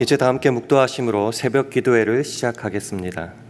이제 다 함께 묵도하심으로 새벽 기도회를 시작하겠습니다.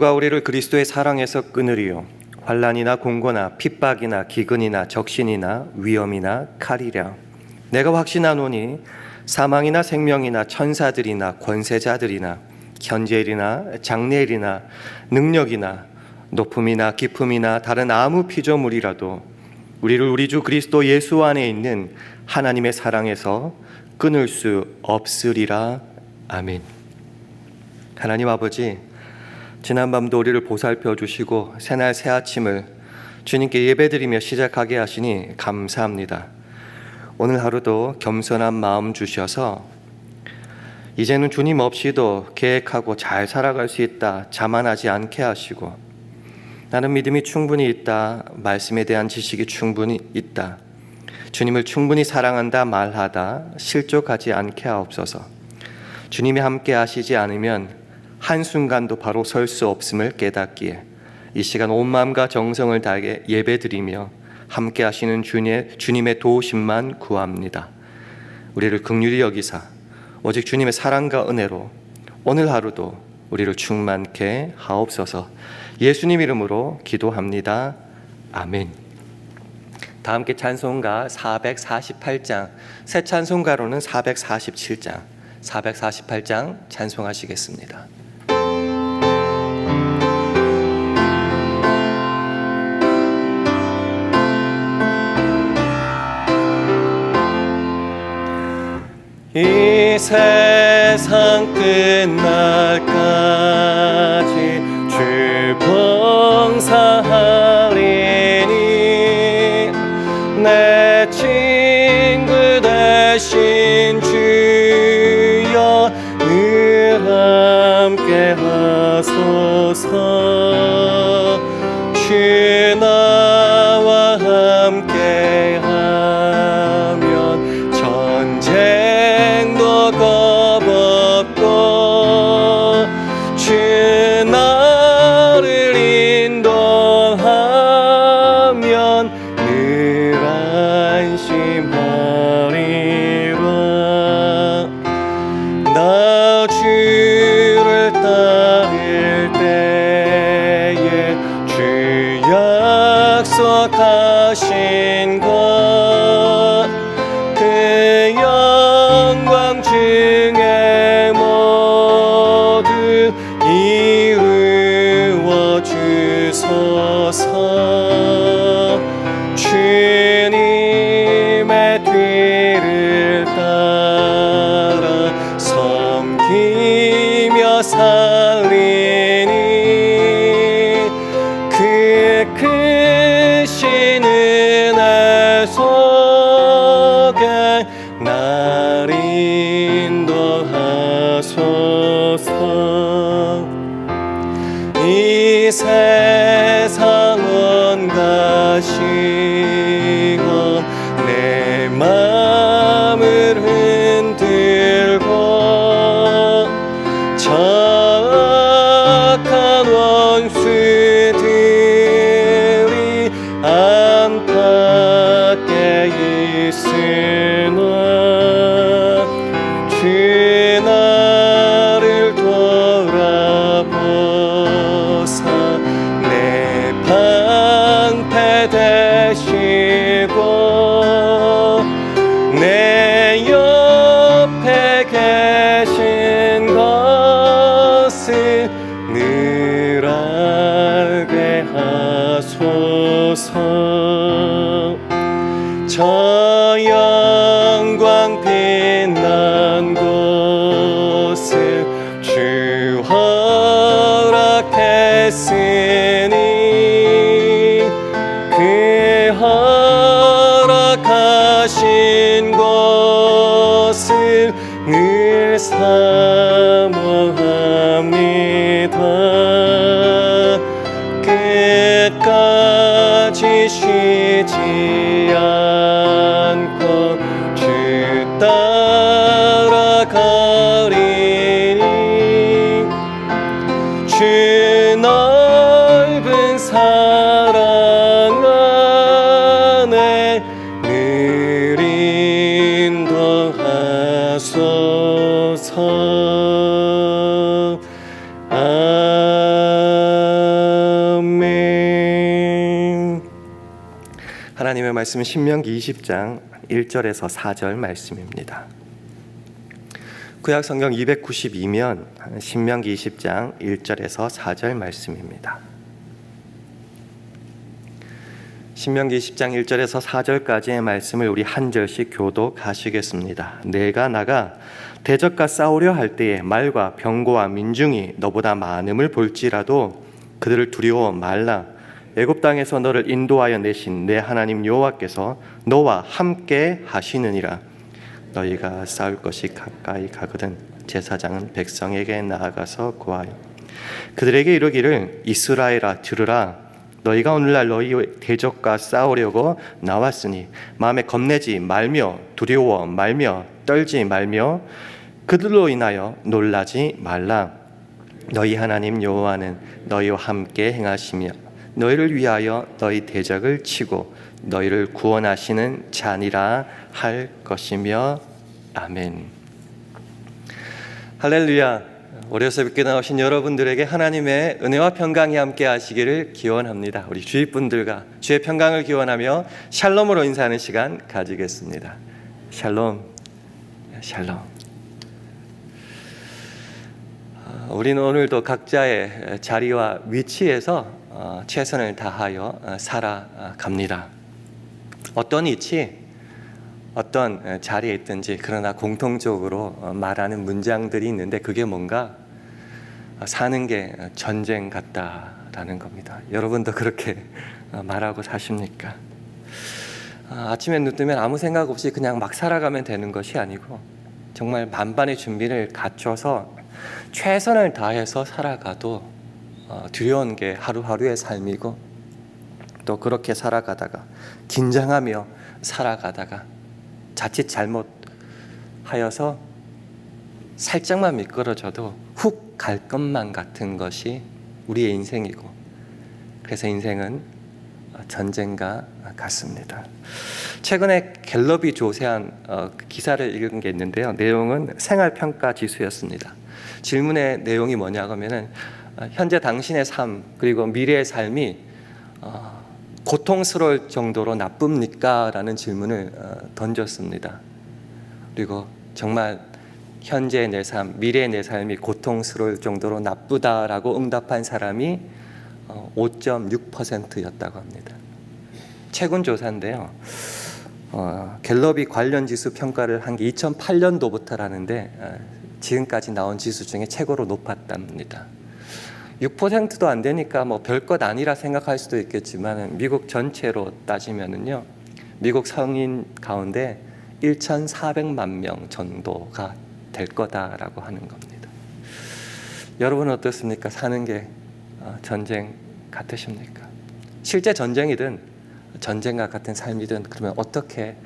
누가 우리를 그리스도의 사랑에서 끊으리요. 환란이나 공고나 핍박이나 기근이나 적신이나 위험이나 칼이랴. 내가 확신하노니 사망이나 생명이나 천사들이나 권세자들이나 현재일이나 장래일이나 능력이나 높음이나 깊음이나 다른 아무 피조물이라도 우리를 우리 주 그리스도 예수 안에 있는 하나님의 사랑에서 끊을 수 없으리라. 아멘. 하나님 아버지 지난밤도 우리를 보살펴 주시고 새날 새 아침을 주님께 예배드리며 시작하게 하시니 감사합니다. 오늘 하루도 겸손한 마음 주셔서 이제는 주님 없이도 계획하고 잘 살아갈 수 있다 자만하지 않게 하시고 나는 믿음이 충분히 있다 말씀에 대한 지식이 충분히 있다 주님을 충분히 사랑한다 말하다 실족하지 않게 하옵소서 주님이 함께 하시지 않으면 한순간도 바로 설 수 없음을 깨닫기에 이 시간 온 마음과 정성을 다해 예배드리며 함께 하시는 주님의, 주님의 도우심만 구합니다. 우리를 극률히 여기사 오직 주님의 사랑과 은혜로 오늘 하루도 우리를 충만케 하옵소서 예수님 이름으로 기도합니다. 아멘. 다 함께 찬송가 448장 새 찬송가로는 447장 448장 찬송하시겠습니다. 이 세상 끝날까지 주 봉사하리니 내친 成 crescer. 하나님의 말씀은 신명기 20장 1절에서 4절 말씀입니다. 구약 성경 292면 신명기 20장 1절에서 4절 말씀입니다. 신명기 20장 1절에서 4절까지의 말씀을 우리 한 절씩 교독하시겠습니다. 내가 나가 대적과 싸우려 할 때에 말과 병고와 민중이 너보다 많음을 볼지라도 그들을 두려워 말라. 애굽 땅에서 너를 인도하여 내신 내 하나님 여호와께서 너와 함께 하시느니라. 너희가 싸울 것이 가까이 가거든 제사장은 백성에게 나아가서 구하여 그들에게 이르기를 이스라엘아 들으라 너희가 오늘날 너희의 대적과 싸우려고 나왔으니 마음에 겁내지 말며 두려워 말며 떨지 말며 그들로 인하여 놀라지 말라 너희 하나님 여호와는 너희와 함께 행하시며 너희를 위하여 너희 대적을 치고 너희를 구원하시는 자니라 할 것이며 아멘. 할렐루야. 월요 새벽에 나오신 여러분들에게 하나님의 은혜와 평강이 함께 하시기를 기원합니다. 우리 주위 분들과 주의 평강을 기원하며 샬롬으로 인사하는 시간 가지겠습니다. 샬롬. 샬롬. 아, 우리는 오늘도 각자의 자리와 위치에서 어, 최선을 다하여 어, 살아갑니다. 어떤 위치, 어떤 자리에 있든지 그러나 공통적으로 어, 말하는 문장들이 있는데 그게 뭔가 어, 사는 게 전쟁 같다라는 겁니다. 여러분도 그렇게 어, 말하고 사십니까? 아, 아침에 눈 뜨면 아무 생각 없이 그냥 막 살아가면 되는 것이 아니고 정말 만반의 준비를 갖춰서 최선을 다해서 살아가도 어, 두려운 게 하루하루의 삶이고 또 그렇게 살아가다가 긴장하며 살아가다가 자칫 잘못하여서 살짝만 미끄러져도 훅 갈 것만 같은 것이 우리의 인생이고 그래서 인생은 전쟁과 같습니다. 최근에 갤럽이 조사한 어, 기사를 읽은 게 있는데요. 내용은 생활 평가 지수였습니다. 질문의 내용이 뭐냐 하면은 어, 현재 당신의 삶 그리고 미래의 삶이 어, 고통스러울 정도로 나쁩니까? 라는 질문을 어, 던졌습니다. 그리고 정말 현재 내 삶, 미래의 내 삶이 고통스러울 정도로 나쁘다라고 응답한 사람이 5.6%였다고 합니다. 최근 조사인데요. 어, 갤럽이 관련 지수 평가를 한 게 2008년도부터라는데 어, 지금까지 나온 지수 중에 최고로 높았답니다. 6%도 안 되니까 뭐 별것 아니라 생각할 수도 있겠지만 미국 전체로 따지면은요. 미국 성인 가운데 1,400만 명 정도가 될 거다라고 하는 겁니다. 여러분 어떻습니까? 사는 게 어, 전쟁 같으십니까? 실제 전쟁이든 전쟁과 같은 삶이든 그러면 어떻게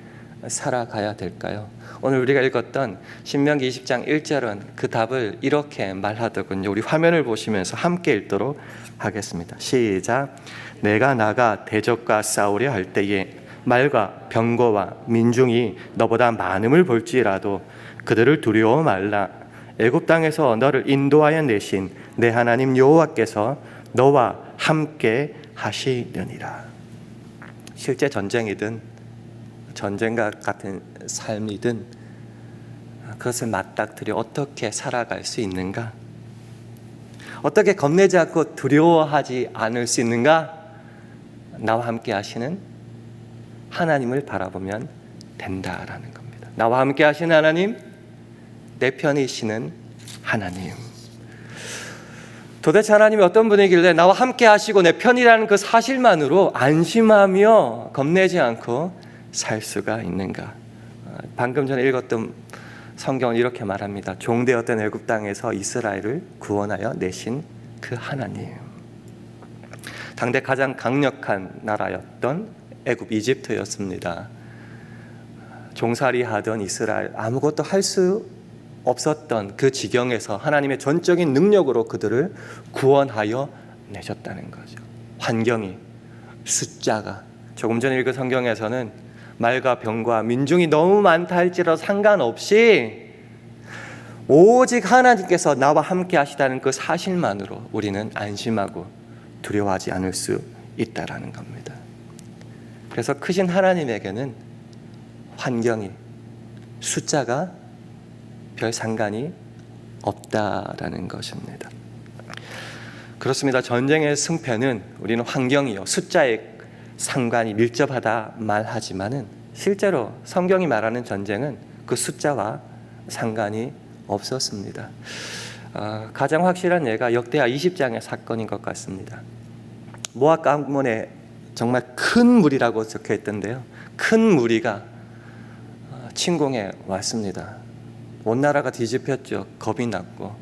살아가야 될까요? 오늘 우리가 읽었던 신명기 20장 1절은 그 답을 이렇게 말하더군요. 우리 화면을 보시면서 함께 읽도록 하겠습니다. 시작. 내가 나가 대적과 싸우려 할 때에 말과 병거와 민중이 너보다 많음을 볼지라도 그들을 두려워 말라. 애굽 땅에서 너를 인도하여 내신 내 하나님 여호와께서 너와 함께 하시려니라. 실제 전쟁이든 전쟁과 같은 삶이든 그것을 맞닥뜨려 어떻게 살아갈 수 있는가? 어떻게 겁내지 않고 두려워하지 않을 수 있는가? 나와 함께 하시는 하나님을 바라보면 된다라는 겁니다. 나와 함께 하시는 하나님, 내 편이시는 하나님. 도대체 하나님이 어떤 분이길래 나와 함께 하시고 내 편이라는 그 사실만으로 안심하며 겁내지 않고 살 수가 있는가? 어, 방금 전에 읽었던 성경은 이렇게 말합니다. 종되었던 애굽 땅에서 이스라엘을 구원하여 내신 그 하나님. 당대 가장 강력한 나라였던 애굽 이집트였습니다. 종살이 하던 이스라엘 아무것도 할 수 없었던 그 지경에서 하나님의 전적인 능력으로 그들을 구원하여 내셨다는 거죠. 환경이 숫자가 조금 전에 읽은 성경에서는 말과 병과 민중이 너무 많다 할지라도 상관없이 오직 하나님께서 나와 함께 하시다는 그 사실만으로 우리는 안심하고 두려워하지 않을 수 있다라는 겁니다. 그래서 크신 하나님에게는 환경이 숫자가 별 상관이 없다라는 것입니다. 그렇습니다. 전쟁의 승패는 우리는 환경이요 숫자에 상관이 밀접하다 말하지만은 실제로 성경이 말하는 전쟁은 그 숫자와 상관이 없었습니다. 아, 가장 확실한 예가 역대하 20장의 사건인 것 같습니다. 모압 강문에 정말 큰 무리라고 적혀 있던데요. 큰 무리가 어, 침공해 왔습니다. 온 나라가 뒤집혔죠. 겁이 났고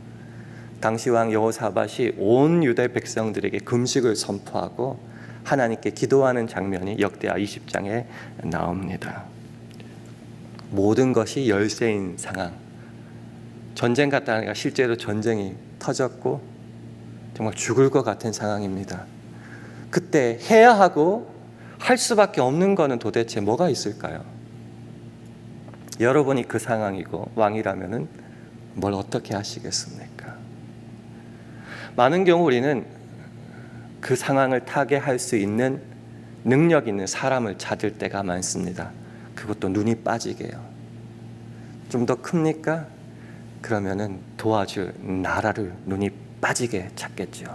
당시 왕 여호사밧이 온 유대 백성들에게 금식을 선포하고 하나님께 기도하는 장면이 역대하 20장에 나옵니다. 모든 것이 열세인 상황. 전쟁 같다니까 실제로 전쟁이 터졌고 정말 죽을 것 같은 상황입니다. 그때 해야 하고 할 수밖에 없는 거는 도대체 뭐가 있을까요? 여러분이 그 상황이고 왕이라면은 뭘 어떻게 하시겠습니까? 많은 경우 우리는 그 상황을 타개할 수 있는 능력 있는 사람을 찾을 때가 많습니다. 그것도 눈이 빠지게요. 좀 더 큽니까? 그러면은 도와줄 나라를 눈이 빠지게 찾겠죠.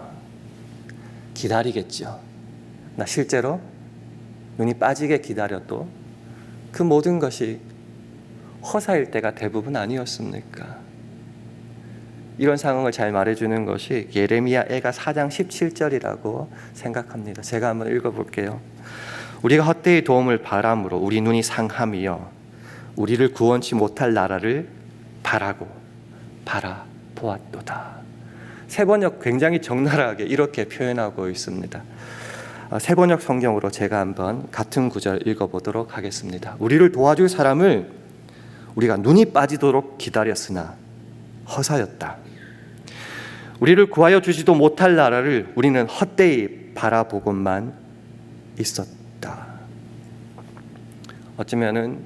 기다리겠죠. 나 실제로 눈이 빠지게 기다려도 그 모든 것이 허사일 때가 대부분 아니었습니까? 이런 상황을 잘 말해주는 것이 예레미야 애가 4장 17절이라고 생각합니다. 제가 한번 읽어볼게요. 우리가 헛되이 도움을 바람으로 우리 눈이 상함이여 우리를 구원치 못할 나라를 바라고 바라보았도다. 세번역 굉장히 적나라하게 이렇게 표현하고 있습니다. 아, 세번역 성경으로 제가 한번 같은 구절 읽어보도록 하겠습니다. 우리를 도와줄 사람을 우리가 눈이 빠지도록 기다렸으나 허사였다. 우리를 구하여 주지도 못할 나라를 우리는 헛되이 바라보고만 있었다. 어쩌면은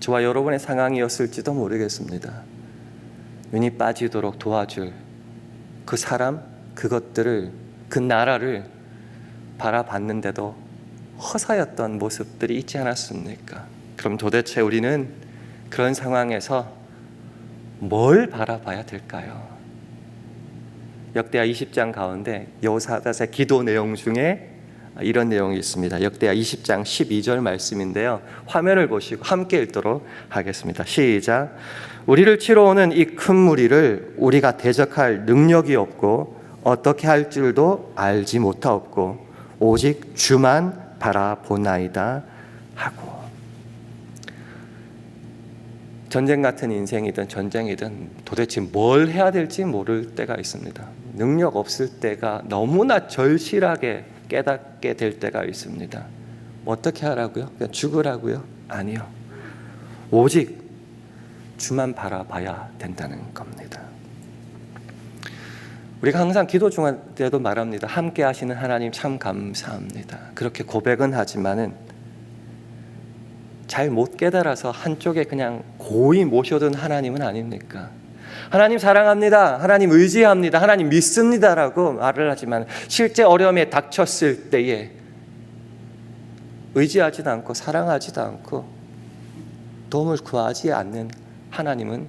저와 여러분의 상황이었을지도 모르겠습니다. 눈이 빠지도록 도와줄 그 사람, 그것들을, 그 나라를 바라봤는데도 허사였던 모습들이 있지 않았습니까? 그럼 도대체 우리는 그런 상황에서 뭘 바라봐야 될까요? 역대하 20장 가운데 여호사밧의 기도 내용 중에 이런 내용이 있습니다. 역대하 20장 12절 말씀인데요. 화면을 보시고 함께 읽도록 하겠습니다. 시작. 우리를 치러 오는 이 큰 무리를 우리가 대적할 능력이 없고 어떻게 할 줄도 알지 못하옵고 오직 주만 바라보나이다 하고 전쟁 같은 인생이든 전쟁이든 도대체 뭘 해야 될지 모를 때가 있습니다. 능력 없을 때가 너무나 절실하게 깨닫게 될 때가 있습니다. 어떻게 하라고요? 그냥 죽으라고요? 아니요. 오직 주만 바라봐야 된다는 겁니다. 우리가 항상 기도 중할 때도 말합니다. 함께 하시는 하나님 참 감사합니다. 그렇게 고백은 하지만은 잘 못 깨달아서 한쪽에 그냥 고이 모셔둔 하나님은 아닙니까? 하나님 사랑합니다. 하나님 의지합니다. 하나님 믿습니다라고 말을 하지만 실제 어려움에 닥쳤을 때에 의지하지도 않고 사랑하지도 않고 도움을 구하지 않는 하나님은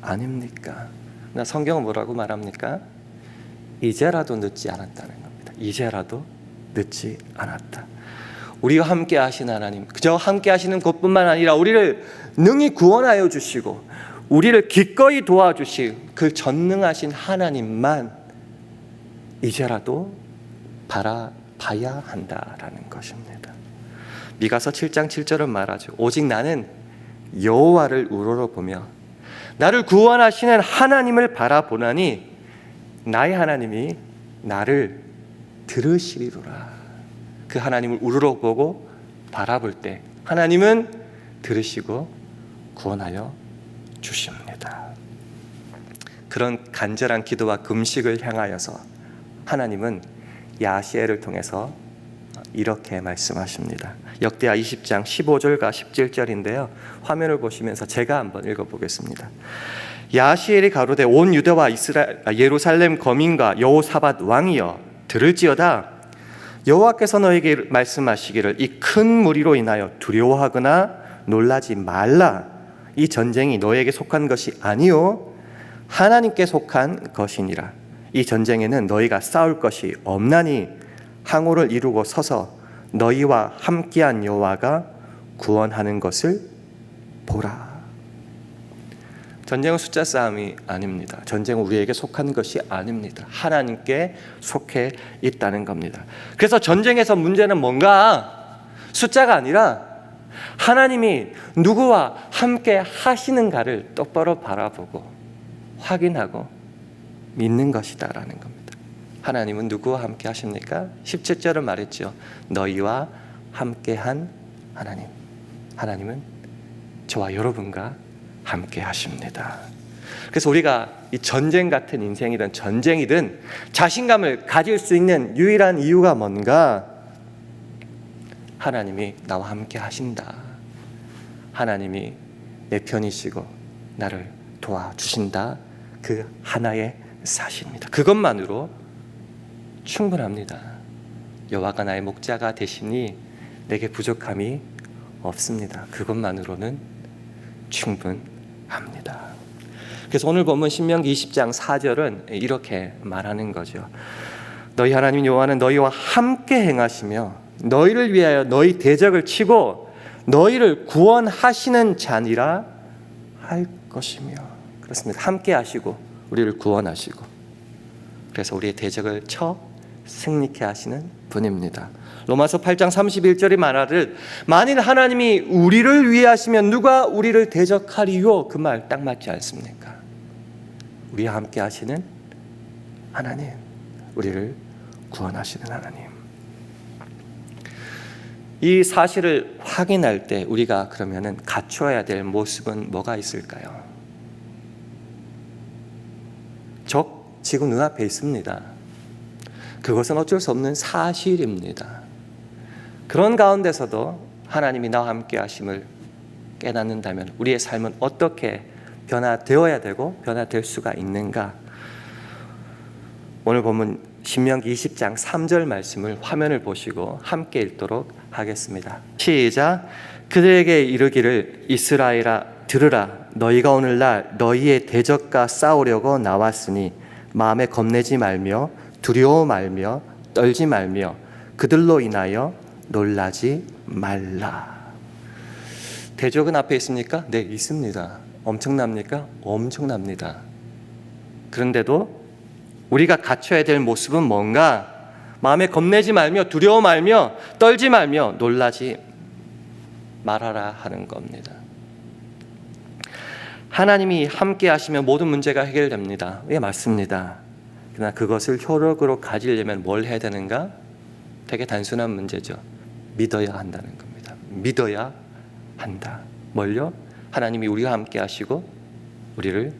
아닙니까? 나 성경은 뭐라고 말합니까? 이제라도 늦지 않았다는 겁니다. 이제라도 늦지 않았다. 우리와 함께 하신 하나님, 그저 함께 하시는 것뿐만 아니라 우리를 능히 구원하여 주시고 우리를 기꺼이 도와주실 그 전능하신 하나님만 이제라도 바라봐야 한다라는 것입니다. 미가서 7장 7절은 말하죠. 오직 나는 여호와를 우러러보며 나를 구원하시는 하나님을 바라보나니 나의 하나님이 나를 들으시리로라. 그 하나님을 우러러보고 바라볼 때 하나님은 들으시고 구원하여 주십니다. 그런 간절한 기도와 금식을 향하여서 하나님은 야시엘을 통해서 이렇게 말씀하십니다. 역대하 20장 15절과 17절인데요. 화면을 보시면서 제가 한번 읽어 보겠습니다. 야시엘이 가로되 온 유대와 이스라엘 예루살렘 거민과 여호사밧 왕이여 들을지어다 여호와께서 너에게 말씀하시기를 이 큰 무리로 인하여 두려워하거나 놀라지 말라. 이 전쟁이 너에게 속한 것이 아니요 하나님께 속한 것이니라. 이 전쟁에는 너희가 싸울 것이 없나니 항우를 이루고 서서 너희와 함께한 여호와가 구원하는 것을 보라. 전쟁은 숫자 싸움이 아닙니다. 전쟁은 우리에게 속한 것이 아닙니다. 하나님께 속해 있다는 겁니다. 그래서 전쟁에서 문제는 뭔가 숫자가 아니라 하나님이 누구와 함께 하시는가를 똑바로 바라보고 확인하고 믿는 것이다라는 겁니다. 하나님은 누구와 함께 하십니까? 17절은 말했죠. 너희와 함께한 하나님. 하나님은 저와 여러분과 함께 하십니다. 그래서 우리가 이 전쟁 같은 인생이든 전쟁이든 자신감을 가질 수 있는 유일한 이유가 뭔가? 하나님이 나와 함께 하신다. 하나님이 내 편이시고 나를 도와주신다. 그 하나의 사실입니다. 그것만으로 충분합니다. 여호와가 나의 목자가 되시니 내게 부족함이 없습니다. 그것만으로는 충분합니다. 그래서 오늘 본문 신명기 20장 4절은 이렇게 말하는 거죠. 너희 하나님 여호와는 너희와 함께 행하시며 너희를 위하여 너희 대적을 치고 너희를 구원하시는 자니라 할 것이며 그렇습니다. 함께 하시고 우리를 구원하시고 그래서 우리의 대적을 쳐 승리케 하시는 분입니다. 로마서 8장 31절이 말하듯 만일 하나님이 우리를 위해 하시면 누가 우리를 대적하리요? 그 말 딱 맞지 않습니까? 우리와 함께 하시는 하나님, 우리를 구원하시는 하나님. 이 사실을 확인할 때 우리가 그러면은 갖춰야 될 모습은 뭐가 있을까요? 적 지금 눈앞에 있습니다. 그것은 어쩔 수 없는 사실입니다. 그런 가운데서도 하나님이 나와 함께 하심을 깨닫는다면 우리의 삶은 어떻게 변화되어야 되고 변화될 수가 있는가? 오늘 보면 신명기 20장 3절 말씀을 화면을 보시고 함께 읽도록 하겠습니다. 시작. 그들에게 이르기를 이스라엘아 들으라 너희가 오늘날 너희의 대적과 싸우려고 나왔으니 마음에 겁내지 말며 두려워 말며 떨지 말며 그들로 인하여 놀라지 말라. 대적은 앞에 있습니까? 네, 있습니다. 엄청납니까? 엄청납니다. 그런데도 우리가 갖춰야 될 모습은 뭔가? 마음에 겁내지 말며 두려워 말며 떨지 말며 놀라지 말아라 하는 겁니다. 하나님이 함께 하시면 모든 문제가 해결됩니다. 예, 맞습니다. 그러나 그것을 효력으로 가지려면 뭘 해야 되는가? 되게 단순한 문제죠. 믿어야 한다는 겁니다. 믿어야 한다. 뭘요? 하나님이 우리와 함께 하시고 우리를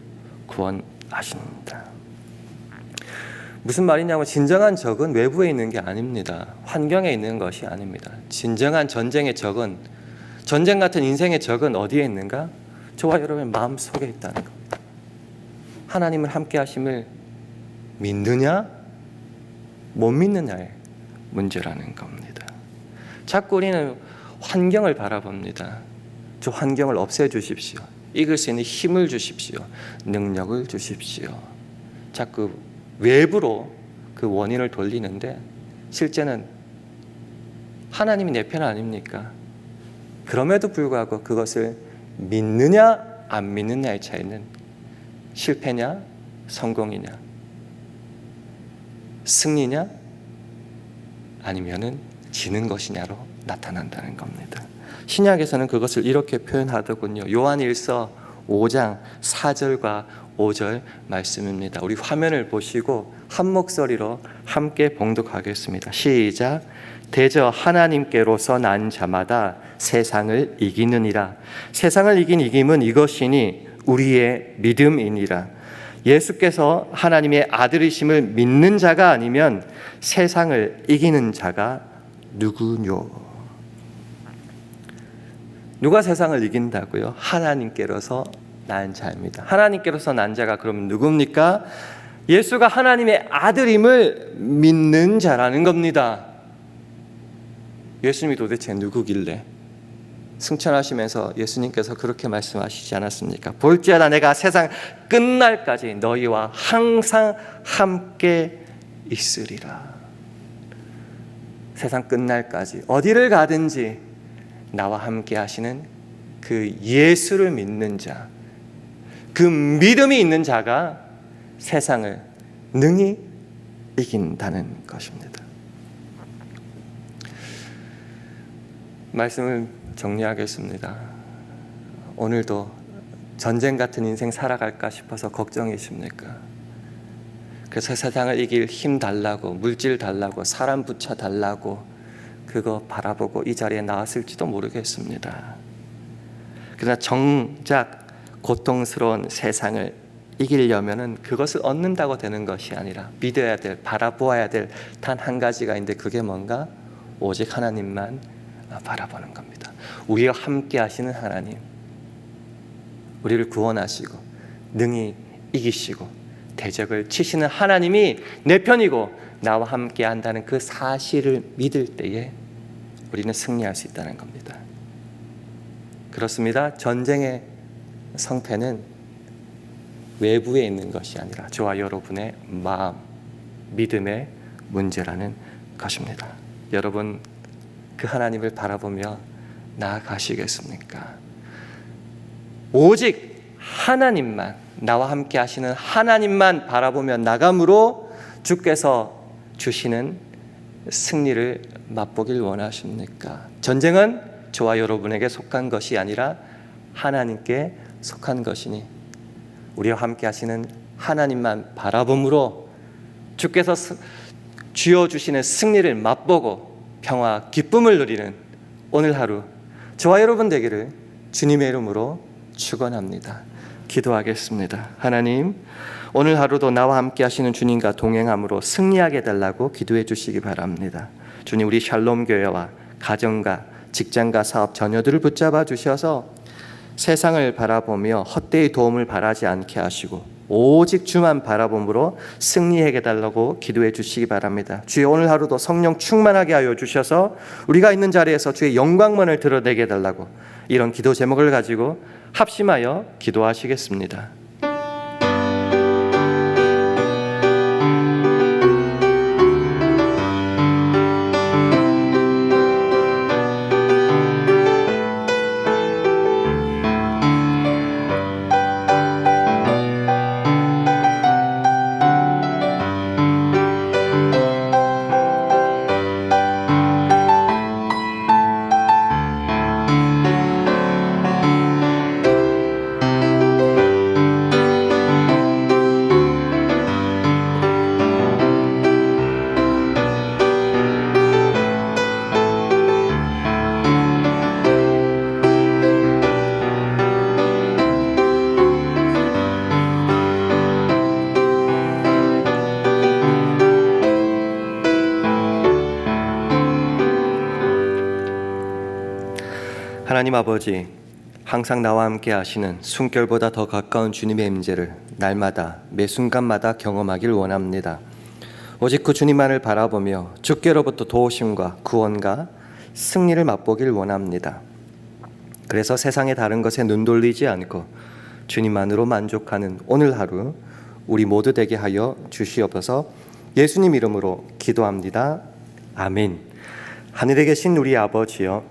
구원하십니다. 무슨 말이냐면 진정한 적은 외부에 있는 게 아닙니다. 환경에 있는 것이 아닙니다. 진정한 전쟁의 적은 전쟁 같은 인생의 적은 어디에 있는가? 저와 여러분의 마음 속에 있다는 겁니다. 하나님을 함께 하심을 믿느냐 못 믿느냐의 문제라는 겁니다. 자꾸 우리는 환경을 바라봅니다. 저 환경을 없애 주십시오. 이길 수 있는 힘을 주십시오. 능력을 주십시오. 자꾸 외부로 그 원인을 돌리는데 실제는 하나님이 내 편 아닙니까? 그럼에도 불구하고 그것을 믿느냐 안 믿느냐의 차이는 실패냐 성공이냐 승리냐 아니면은 지는 것이냐로 나타난다는 겁니다. 신약에서는 그것을 이렇게 표현하더군요. 요한일서 5장 4절과 5절 말씀입니다. 우리 화면을 보시고 한 목소리로 함께 봉독하겠습니다. 시작. 대저 하나님께로서 난 자마다 세상을 이기느니라. 세상을 이긴 이김은 이것이니 우리의 믿음이니라. 예수께서 하나님의 아들이심을 믿는 자가 아니면 세상을 이기는 자가 누구뇨? 누가 세상을 이긴다고요? 하나님께로서 난 자입니다. 하나님께로서 난 자가 그럼 누굽니까? 예수가 하나님의 아들임을 믿는 자라는 겁니다. 예수님이 도대체 누구길래 승천하시면서 예수님께서 그렇게 말씀하시지 않았습니까? 볼지어다 내가 세상 끝날까지 너희와 항상 함께 있으리라. 세상 끝날까지 어디를 가든지 나와 함께 하시는 그 예수를 믿는 자, 그 믿음이 있는 자가 세상을 능히 이긴다는 것입니다. 말씀을 정리하겠습니다. 오늘도 전쟁 같은 인생 살아갈까 싶어서 걱정이십니까? 그래서 세상을 이길 힘 달라고, 물질 달라고, 사람 붙여 달라고 그거 바라보고 이 자리에 나왔을지도 모르겠습니다. 그러나 정작 고통스러운 세상을 이기려면은 그것을 얻는다고 되는 것이 아니라 믿어야 될, 바라보아야 될 단 한 가지가 있는데 그게 뭔가 오직 하나님만 바라보는 겁니다. 우리와 함께 하시는 하나님, 우리를 구원하시고 능히 이기시고 대적을 치시는 하나님이 내 편이고 나와 함께 한다는 그 사실을 믿을 때에 우리는 승리할 수 있다는 겁니다. 그렇습니다. 전쟁의 성패는 외부에 있는 것이 아니라 저와 여러분의 마음, 믿음의 문제라는 것입니다. 여러분 그 하나님을 바라보며 나아가시겠습니까? 오직 하나님만 나와 함께 하시는 하나님만 바라보며 나감으로 주께서 주시는 승리를 맛보길 원하십니까? 전쟁은 저와 여러분에게 속한 것이 아니라 하나님께 속한 것이니 우리와 함께 하시는 하나님만 바라봄으로 주께서 쥐어 주시는 승리를 맛보고 평화, 기쁨을 누리는 오늘 하루 저와 여러분 되기를 주님의 이름으로 축원합니다. 기도하겠습니다. 하나님, 오늘 하루도 나와 함께 하시는 주님과 동행함으로 승리하게 달라고 기도해 주시기 바랍니다. 주님, 우리 샬롬 교회와 가정과 직장과 사업 자녀들을 붙잡아 주셔서 세상을 바라보며 헛되이 도움을 바라지 않게 하시고 오직 주만 바라봄으로 승리하게 달라고 기도해 주시기 바랍니다. 주의 오늘 하루도 성령 충만하게 하여 주셔서 우리가 있는 자리에서 주의 영광만을 드러내게 달라고 이런 기도 제목을 가지고 합심하여 기도하시겠습니다. 하나님 아버지, 항상 나와 함께 하시는 숨결보다 더 가까운 주님의 임재를 날마다 매 순간마다 경험하길 원합니다. 오직 그 주님만을 바라보며 주께로부터 도우심과 구원과 승리를 맛보길 원합니다. 그래서 세상의 다른 것에 눈 돌리지 않고 주님만으로 만족하는 오늘 하루 우리 모두 되게 하여 주시옵소서 예수님 이름으로 기도합니다. 아멘. 하늘에 계신 우리 아버지여